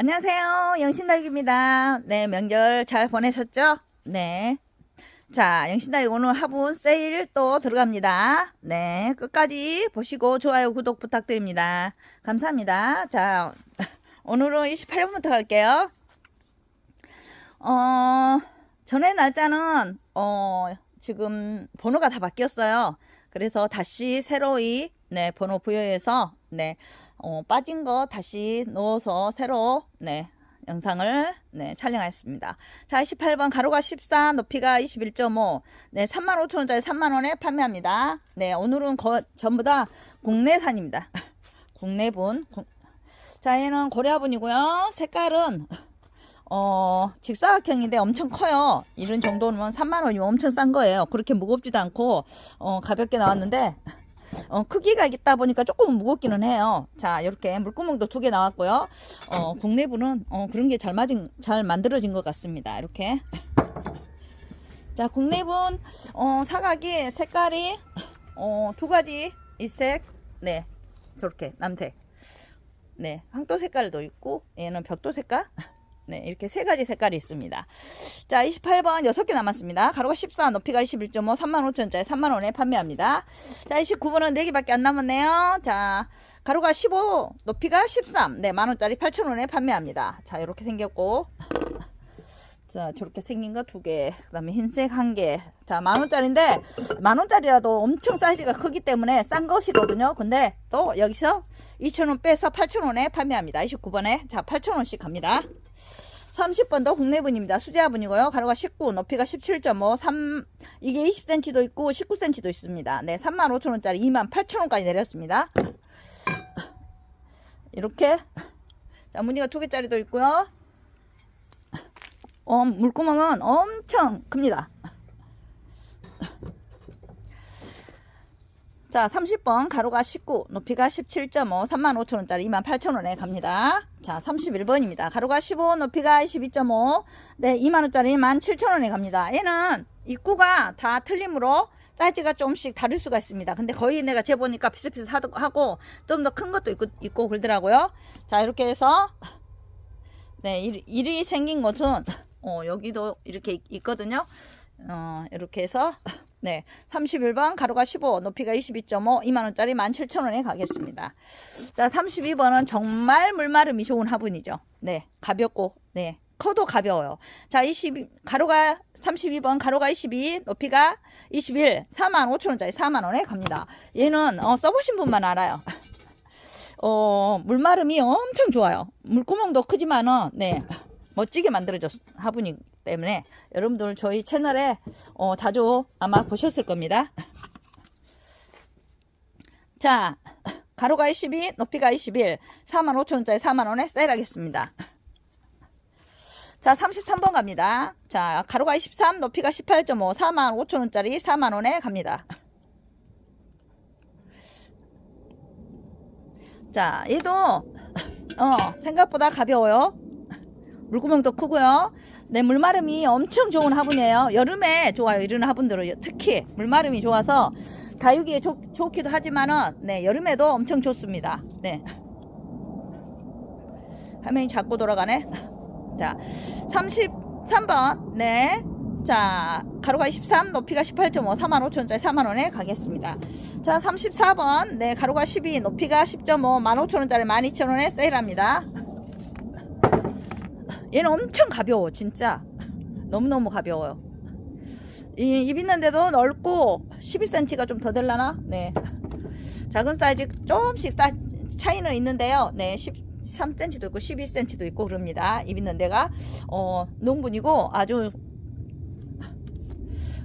안녕하세요. 영신다육입니다. 네, 명절 잘 보내셨죠? 네. 자, 영신다육 오늘 화분 세일 또 들어갑니다. 네, 끝까지 보시고 좋아요, 구독 부탁드립니다. 감사합니다. 자, 오늘은 28분부터 갈게요. 어, 전에 날짜는, 어, 지금 번호가 다 바뀌었어요. 그래서 다시 새로이, 네, 번호 부여해서, 네, 어, 빠진 거 다시 넣어서 새로, 네, 영상을, 네, 촬영했습니다. 자, 28번 가로가 14, 높이가 21.5, 네, 35,000원짜리 3만원에 판매합니다. 네, 오늘은 거, 전부 다 국내산입니다. 국내분. 국- 자, 얘는 고려분이고요. 색깔은, 어, 직사각형인데 엄청 커요. 이런 정도면 3만원이면 엄청 싼 거예요. 그렇게 무겁지도 않고, 어, 가볍게 나왔는데, 어, 크기가 있다 보니까 조금 무겁기는 해요. 자, 이렇게 물구멍도 두 개 나왔고요. 어, 국내부는, 어, 그런 게 잘 맞은, 잘 만들어진 것 같습니다. 이렇게. 자, 국내분, 어, 사각이 색깔이, 어, 두 가지, 이색, 네, 저렇게, 남색. 네, 황토 색깔도 있고, 얘는 벽도 색깔. 네, 이렇게 세 가지 색깔이 있습니다. 자, 28번 6개 남았습니다. 가로가 14, 높이가 21.5, 35,000원짜리 3만원에 판매합니다. 자, 29번은 4개밖에 안 남았네요. 자, 가로가 15, 높이가 13, 네, 만원짜리 8,000원에 판매합니다. 자, 이렇게 생겼고. 자, 저렇게 생긴 거 두 개. 그 다음에 흰색 한 개. 자, 만원짜리인데, 만원짜리라도 엄청 사이즈가 크기 때문에 싼 것이거든요. 근데 또 여기서 2,000원 빼서 8,000원에 판매합니다. 29번에. 자, 8,000원씩 갑니다. 30번도 국내분입니다. 수제화분이고요. 가로가 19, 높이가 17.5, 3, 이게 20cm도 있고 19cm도 있습니다. 네, 35,000원짜리 28,000원까지 내렸습니다. 이렇게. 자, 무늬가 두 개짜리도 있고요. 어, 물구멍은 엄청 큽니다. 자, 30번 가로가 19, 높이가 17.5, 35,000원짜리 28,000원에 갑니다. 자, 31번입니다. 가로가 15, 높이가 22.5, 네, 2만원짜리 17,000원에 갑니다. 얘는 입구가 다 틀림으로 사이즈가 조금씩 다를 수가 있습니다. 근데 거의 내가 재보니까 비슷비슷하고 좀 더 큰 것도 있고, 있고 그러더라고요. 자, 이렇게 해서 네, 일, 일이 생긴 것은 어, 여기도 이렇게 있- 있거든요. 어, 이렇게 해서 네, 31번 가로가 15, 높이가 22.5, 2만원짜리 17,000원에 가겠습니다. 자, 32번은 정말 물마름이 좋은 화분이죠. 네, 가볍고, 네, 커도 가벼워요. 자, 20, 가로가 32번, 가로가 22, 높이가 21, 45,000원짜리 4만원에 갑니다. 얘는, 어, 써보신 분만 알아요. 어, 물마름이 엄청 좋아요. 물구멍도 크지만은, 네, 멋지게 만들어졌 화분이기 때문에 여러분들 저희 채널에 어, 자주 아마 보셨을 겁니다. 자, 가로가 22, 높이가 21, 45,000원짜리 4만원에 세일하겠습니다. 자, 33번 갑니다. 자, 가로가 23, 높이가 18.5, 45,000원짜리 4만원에 갑니다. 자, 얘도, 어, 생각보다 가벼워요. 물구멍도 크고요. 네, 물마름이 엄청 좋은 화분이에요. 여름에 좋아요. 이런 화분들은 특히 물마름이 좋아서 다육이에 좋, 좋기도 하지만은 네, 여름에도 엄청 좋습니다. 네. 화면이 자꾸 돌아가네. 자, 33번. 네. 자, 가로가 23, 높이가 18.5, 45,000원짜리 4만원에 가겠습니다. 자, 34번. 네, 가로가 12, 높이가 10.5, 15,000원짜리 12,000원에 세일합니다. 얘는 엄청 가벼워 진짜. 너무너무 가벼워요. 이, 입 있는데도 넓고 12cm가 좀 더 될라나? 네. 작은 사이즈 조금씩 사, 차이는 있는데요. 네 13cm도 있고 12cm도 있고 그럽니다. 입 있는 데가 어 농분이고 아주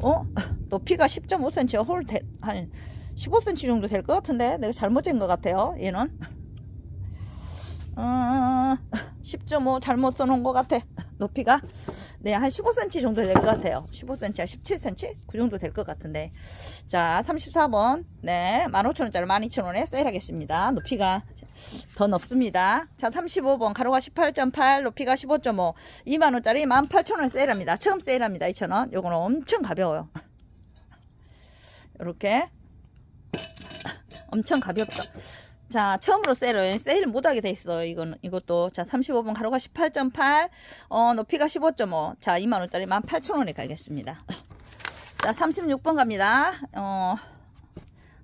어? 높이가 10.5cm 홀한 15cm 정도 될 것 같은데 내가 잘못 잰 것 같아요 얘는 어, 10.5 잘못 써놓은 것 같아. 높이가. 네, 한 15cm 정도 될 것 같아요. 15cm, 17cm? 그 정도 될 것 같은데. 자, 34번. 네, 15,000원짜리 12,000원에 세일하겠습니다. 높이가 더 높습니다. 자, 35번. 가로가 18.8, 높이가 15.5. 2만원짜리 18,000원 세일합니다. 처음 세일합니다. 2,000원. 요거는 엄청 가벼워요. 이렇게. 엄청 가볍죠. 자, 처음으로 세일, 세일 못하게 돼 있어요. 이거는, 이것도. 자, 35번 가로가 18.8, 어, 높이가 15.5. 자, 2만원짜리 18,000원에 가겠습니다. 자, 36번 갑니다. 어,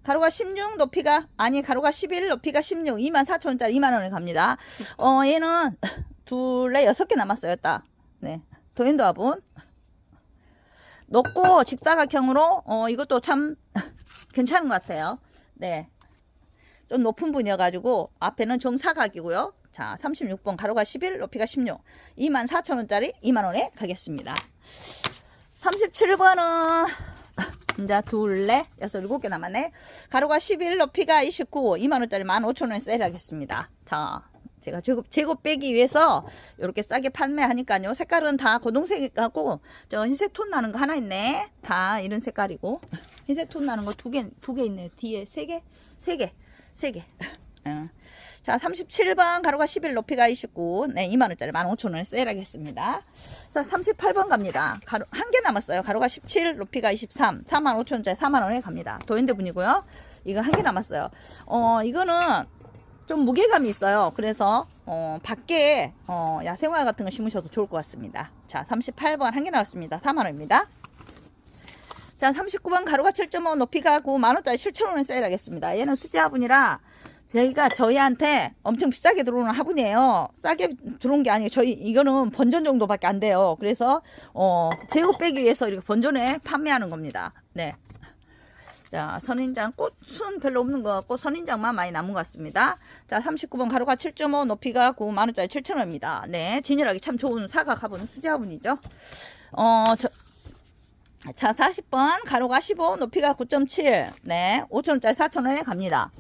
가로가 16, 높이가, 아니, 가로가 11, 높이가 16, 24,000원짜리 2만원에 갑니다. 어, 얘는 둘레 여섯 개 남았어요, 딱. 네. 도인도 화분. 높고 직사각형으로, 어, 이것도 참 괜찮은 것 같아요. 네. 좀 높은 분이어가지고 앞에는 정사각이고요. 자, 36번 가로가 11, 높이가 16, 24,000원짜리 2만원에 가겠습니다. 37번은 이제 둘레 여섯 일곱 개 남았네. 가로가 11, 높이가 29, 2만원짜리 15,000원에 세일하겠습니다. 자, 제가 제곱, 제곱 빼기 위해서 이렇게 싸게 판매하니까요. 색깔은 다 고동색하고 저 흰색 톤 나는 거 하나 있네. 다 이런 색깔이고 흰색 톤 나는 거 두 개, 두 개 있네요. 뒤에 세 개, 세 개, 세 개. 어. 자, 37번 가로가 11, 높이가 29. 네, 2만원짜리 15,000원에 세일하겠습니다. 자, 38번 갑니다. 가로, 한 개 남았어요. 가로가 17, 높이가 23. 45,000원짜리 4만원에 갑니다. 도인대 분이고요. 이거 한 개 남았어요. 어, 이거는 좀 무게감이 있어요. 그래서, 어, 밖에, 어, 야생화 같은 거 심으셔도 좋을 것 같습니다. 자, 38번 한 개 나왔습니다. 4만원입니다. 자, 39번 가로가 7.5, 높이가 9, 만원짜리 7,000원에 세일하겠습니다. 얘는 수제 화분이라 저희가 저희한테 엄청 비싸게 들어오는 화분이에요. 싸게 들어온 게 아니고 저희 이거는 번전 정도밖에 안 돼요. 그래서 어 재고 빼기 위해서 이렇게 번전에 판매하는 겁니다. 네. 자, 선인장 꽃은 별로 없는 것 같고 선인장만 많이 남은 것 같습니다. 자, 39번 가로가 7.5, 높이가 9, 만원짜리 7,000원입니다. 네, 진열하기 참 좋은 사각 화분, 수제 화분이죠. 어, 저, 자, 40번 가로가 15, 높이가 9.7. 네, 5천원짜리 4천원에 갑니다.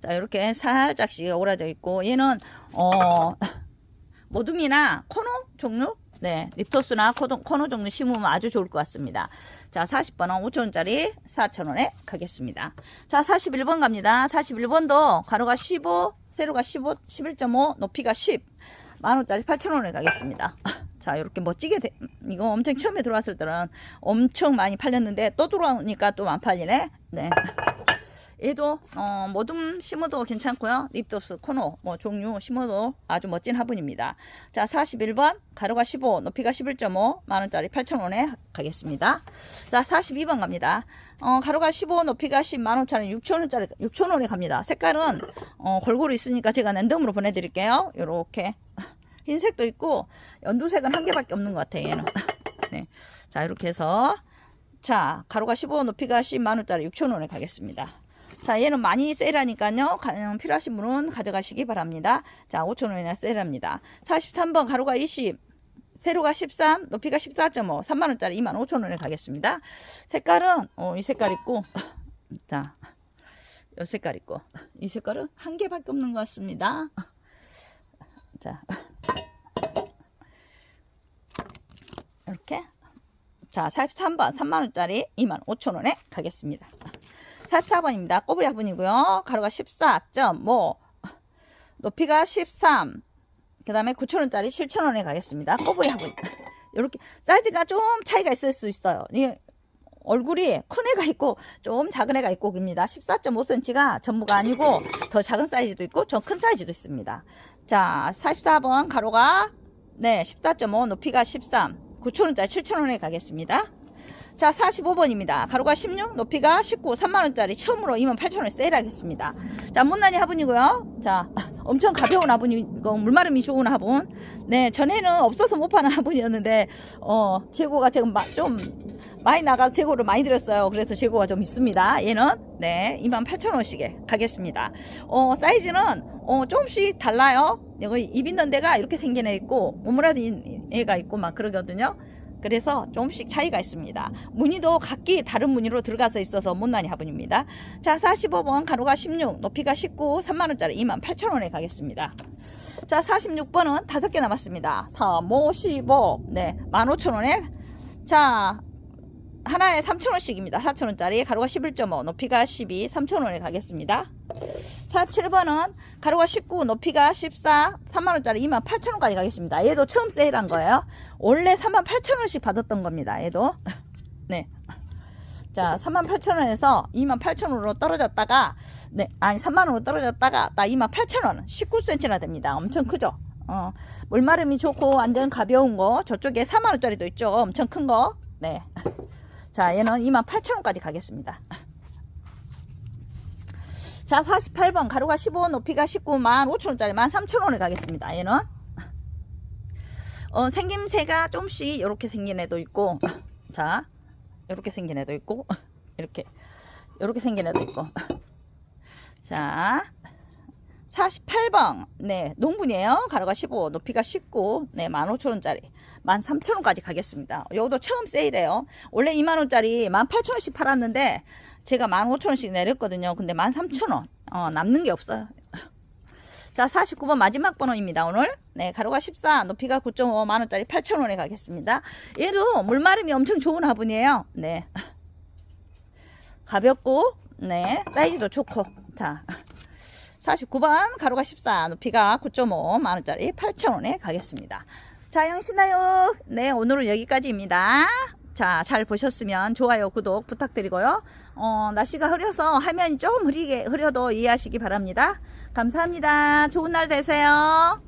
자, 이렇게 살짝씩 오라져 있고 얘는 어 모둠이나 코노 종류 네, 립토스나 코노, 코노 종류 심으면 아주 좋을 것 같습니다. 자, 40번은 5천원짜리 4천원에 가겠습니다. 자, 41번 갑니다. 41번도 가로가 15, 세로가 15, 11.5, 높이가 10. 만원짜리 8천원에 가겠습니다. 자, 이렇게 멋지게, 돼. 이거 엄청 처음에 들어왔을 때는 엄청 많이 팔렸는데 또 들어오니까 또 안 팔리네. 네. 얘도 어, 모둠 심어도 괜찮고요. 립도스 코노 뭐 종류 심어도 아주 멋진 화분입니다. 자 41번 가로가 15 높이가 11.5 만원짜리 8,000원에 가겠습니다. 자 42번 갑니다. 어, 가로가 15 높이가 10 만원짜리 6,000원짜리 6,000원에 갑니다. 색깔은 어, 골고루 있으니까 제가 랜덤으로 보내드릴게요. 요렇게 흰색도 있고 연두색은 한 개밖에 없는 것 같아요. 얘는 네. 자 이렇게 해서 자 가로가 15 높이가 10 만원짜리 6,000원에 가겠습니다. 자, 얘는 많이 세일하니까요. 가- 필요하신 분은 가져가시기 바랍니다. 자, 5,000원이나 세일합니다. 43번 가로가 20, 세로가 13, 높이가 14.5, 3만원짜리 25,000원에 가겠습니다. 색깔은, 어, 이 색깔 있고, 자, 이 색깔 있고, 이 색깔은 한 개밖에 없는 것 같습니다. 자, 이렇게. 자, 43번 3만원짜리 25,000원에 가겠습니다. 44번입니다. 꼬부리 화분이고요. 가로가 14.5 높이가 13 그 다음에 9천원짜리 7천원에 가겠습니다. 꼬부리 화분 이렇게 사이즈가 좀 차이가 있을 수 있어요. 이 얼굴이 큰 애가 있고 좀 작은 애가 있고 그럽니다. 14.5cm가 전부가 아니고 더 작은 사이즈도 있고 좀 큰 사이즈도 있습니다. 자 44번 가로가 네14.5 높이가 13 9천원짜리 7천원에 가겠습니다. 자, 45번입니다. 가로가 16, 높이가 19, 3만원짜리 처음으로 28,000원 세일하겠습니다. 자, 못난이 화분이고요. 자, 엄청 가벼운 화분이고, 물마름이 좋은 화분. 네, 전에는 없어서 못 파는 화분이었는데, 어, 재고가 지금 마, 좀 많이 나가서 재고를 많이 들였어요. 그래서 재고가 좀 있습니다. 얘는, 네, 28,000원씩에 가겠습니다. 어, 사이즈는, 어, 조금씩 달라요. 여기 입 있는 데가 이렇게 생긴 애 있고, 오므라진 애가 있고 막 그러거든요. 그래서 조금씩 차이가 있습니다. 무늬도 각기 다른 무늬로 들어가서 있어서 못난이 화분입니다. 자, 45번 가로가 16, 높이가 19, 3만원짜리 28,000원에 가겠습니다. 자, 46번은 5개 남았습니다. 3, 5, 15, 네, 15,000원에. 자, 하나에 3,000원씩입니다. 4,000원짜리 가로가 11.5, 높이가 12, 3,000원에 가겠습니다. 47번은 가로가 19, 높이가 14, 3만원짜리 28,000원까지 가겠습니다. 얘도 처음 세일한 거예요. 원래 38,000원씩 받았던 겁니다. 얘도. 네. 자, 38,000원에서 28,000원으로 떨어졌다가, 네, 아니, 3만원으로 떨어졌다가, 나 28,000원, 19cm나 됩니다. 엄청 크죠? 어, 물마름이 좋고, 완전 가벼운 거, 저쪽에 4만원짜리도 있죠? 엄청 큰 거. 네. 자, 얘는 28,000원까지 가겠습니다. 자, 48번, 가루가 15, 높이가 19, 15,000원짜리 13,000원에 가겠습니다. 얘는. 어, 생김새가 좀씩 이렇게 생긴 애도 있고, 자, 이렇게 생긴 애도 있고, 이렇게, 이렇게 생긴 애도 있고. 자, 48번, 네, 농분이에요. 가루가 15, 높이가 19, 네, 15,000원짜리. 13,000원까지 가겠습니다. 요것도 처음 세일해요. 원래 2만원짜리 18,000원씩 팔았는데, 제가 15,000원씩 내렸거든요. 근데 13,000원. 어, 남는 게 없어요. 자, 49번 마지막 번호입니다, 오늘. 네, 가루가 14, 높이가 9.5, 만원짜리 8,000원에 가겠습니다. 얘도 물마름이 엄청 좋은 화분이에요. 네. 가볍고, 네, 사이즈도 좋고. 자, 49번 가루가 14, 높이가 9.5, 만원짜리 8,000원에 가겠습니다. 자, 영신나요. 네, 오늘은 여기까지입니다. 자, 잘 보셨으면 좋아요, 구독 부탁드리고요. 어, 날씨가 흐려서 화면이 좀 흐리게, 흐려도 이해하시기 바랍니다. 감사합니다. 좋은 날 되세요.